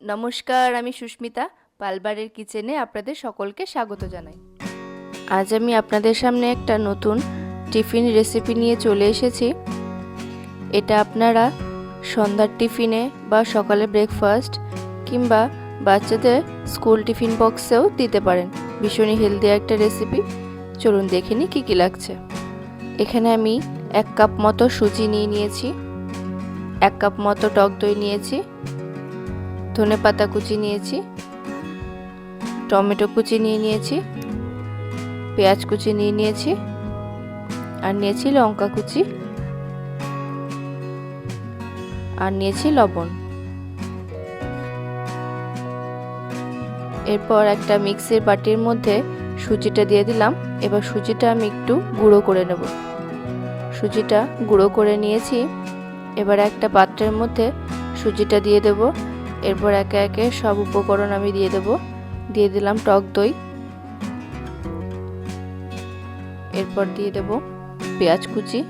নমস্কার, আমি সুস্মিতা পালবারের কিচেনে আপনাদের সকলকে স্বাগত জানাই। আজ আমি আপনাদের সামনে একটা নতুন টিফিন রেসিপি নিয়ে চলে এসেছি। এটা আপনারা সন্ধ্যার টিফিনে বা সকালে ব্রেকফাস্ট কিংবা বাচ্চাদের স্কুল টিফিন বক্সেও দিতে পারেন। ভীষণই হেলদি একটা রেসিপি। চলুন দেখে নিই কী কী লাগছে। এখানে আমি এক কাপ মতো সুজি নিয়ে নিয়েছি, এক কাপ মতো টক দই নিয়েছি ধনে পাতা কুচি নিয়েছি, টমেটো কুচি নিয়ে নিয়েছি, পেঁয়াজ কুচি নিয়ে নিয়েছি, আর নিয়েছি লঙ্কা কুচি, আর নিয়েছি লবণ। এরপর একটা মিক্সির বাটির মধ্যে সুজিটা দিয়ে দিলাম, এবার সুজিটা আমি একটু গুঁড়ো করে নেব। সুজিটা গুঁড়ো করে নিয়েছি, এবার একটা পাত্রের মধ্যে সুজিটা দিয়ে দেব। এরপর একে একে সব উপকরণ আমি দিয়ে দেব। দিয়ে দিলাম টক দই। এরপর দিয়ে দেব পেঁয়াজ কুচি।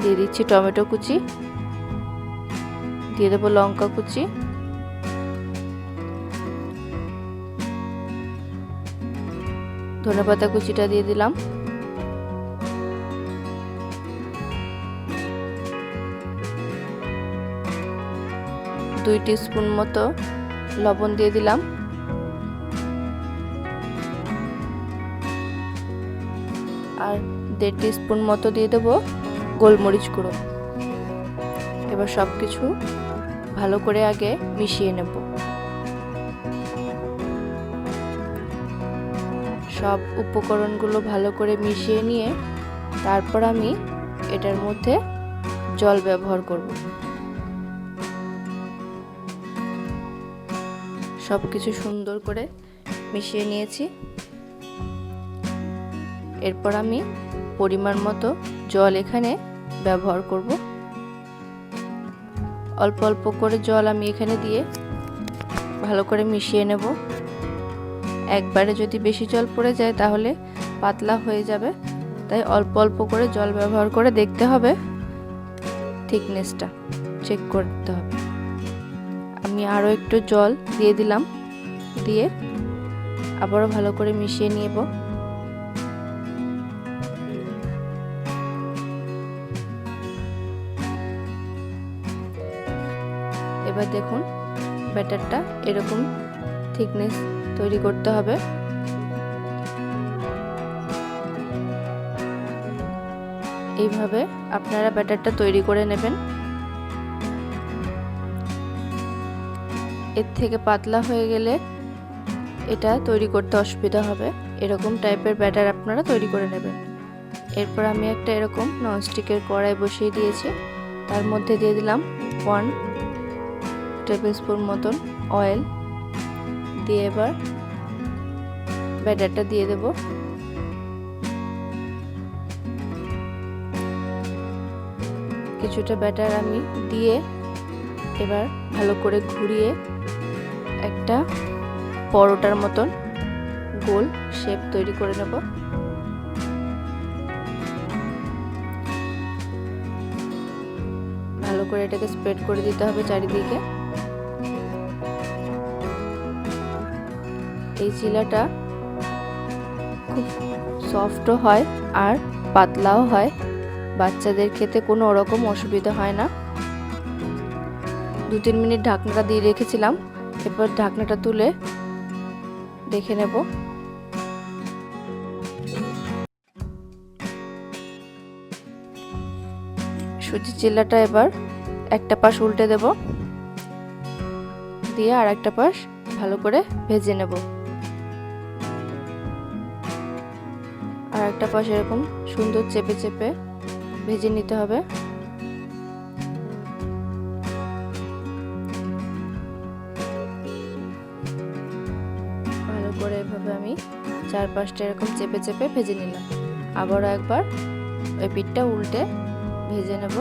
দিয়ে দিচ্ছি টমেটো কুচি। দিয়ে দেবো লঙ্কা কুচি। ধনেপাতা কুচিটা দিয়ে দিলাম। দুই স্পুন মতো লবণ দিয়ে দিলাম। আর দেড় স্পুন মতো দিয়ে দেবো গোলমরিচ গুঁড়ো। এবার সব কিছু ভালো করে আগে মিশিয়ে নেব। সব উপকরণগুলো ভালো করে মিশিয়ে নিয়ে তারপর আমি এটার মধ্যে জল ব্যবহার করব। সব কিছু সুন্দর করে মিশিয়ে নিয়েছি। এরপর আমি পরিমাণ মতো জল এখানে ব্যবহার করব। অল্প অল্প করে জল আমি এখানে দিয়ে ভালো করে মিশিয়ে নেব। একবারে যদি বেশি জল পড়ে যায় তাহলে পাতলা হয়ে যাবে। তাই অল্প অল্প করে জল ব্যবহার করে দেখতে হবে। থিকনেসটা চেক করতে হবে। আমি আরও একটু জল দিয়ে দিলাম, দিয়ে আবারও ভালো করে মিশিয়ে নিব। এবার দেখুন, ব্যাটারটা এরকম থিকনেস তৈরি করতে হবে। এইভাবে আপনারা ব্যাটারটা তৈরি করে নেবেন। এর থেকে পাতলা হয়ে গেলে এটা তৈরি করতে অসুবিধা হবে। এরকম টাইপের ব্যাটার আপনারা তৈরি করে নেবেন। এরপর আমি একটা এরকম ননস্টিকের কড়াই বসিয়ে দিয়েছি। তার মধ্যে দিয়ে দিলাম ওয়ান টেবিল স্পুন মতন অয়েল দিয়ে এবার ব্যাটারটা দিয়ে দেব। কিছুটা ব্যাটার আমি দিয়ে এবার ভালো করে ঘুরিয়ে একটা পরোটার মতন গোল শেপ তৈরি করে নেব। ভালো করে এটাকে স্প্রেড করে দিতে হবে চারিদিকে। এই চিলাটা খুব সফটও হয় আর পাতলাও হয়। বাচ্চাদের খেতে কোনো ওরকম অসুবিধা হয় না। দু তিন মিনিট ঢাকনাটা দিয়ে রেখেছিলাম। এরপর ঢাকনাটা তুলে দেখে নেব। সুজি চিল্লাটা এবার একটা পাশ উল্টে দেব। দিয়ে আর একটা পাশ ভালো করে ভেজে নেব। আর একটা পাশ এরকম সুন্দর চেপে চেপে ভেজে নিতে হবে। করে এভাবে আমি চার পাঁচটা এরকম চেপে চেপে ভেজে নিলাম। আবারও একবার ওই পিঠটা উল্টে ভেজে নেব।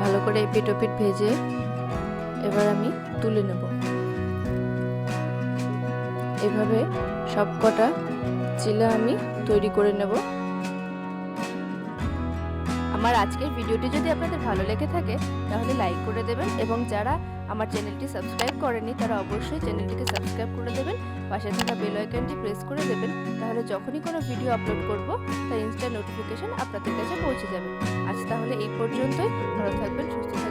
ভালো করে এপিট ওপিট ভেজে এবার আমি তুলে নেব। এভাবে সব কটা চিলা আমি তৈরি করে নেব। আমার আজকের ভিডিওটি যদি আপনাদের ভালো লেগে থাকে, তাহলে লাইক করে দেবেন এবং যারা আমার চ্যানেলটি সাবস্ক্রাইব করেনি তারা অবশ্যই চ্যানেলটিকে সাবস্ক্রাইব করে দেবেন, পাশে থাকা বেল আইকনটি প্রেস করে দেবেন, তাহলে যখনই কোনো ভিডিও আপলোড করব, তার ইনস্টা নোটিফিকেশন আপনাদের কাছে পৌঁছে যাবে। আজ তাহলে এই পর্যন্তই, ভালো থাকবেন, সুস্থ থাকবেন।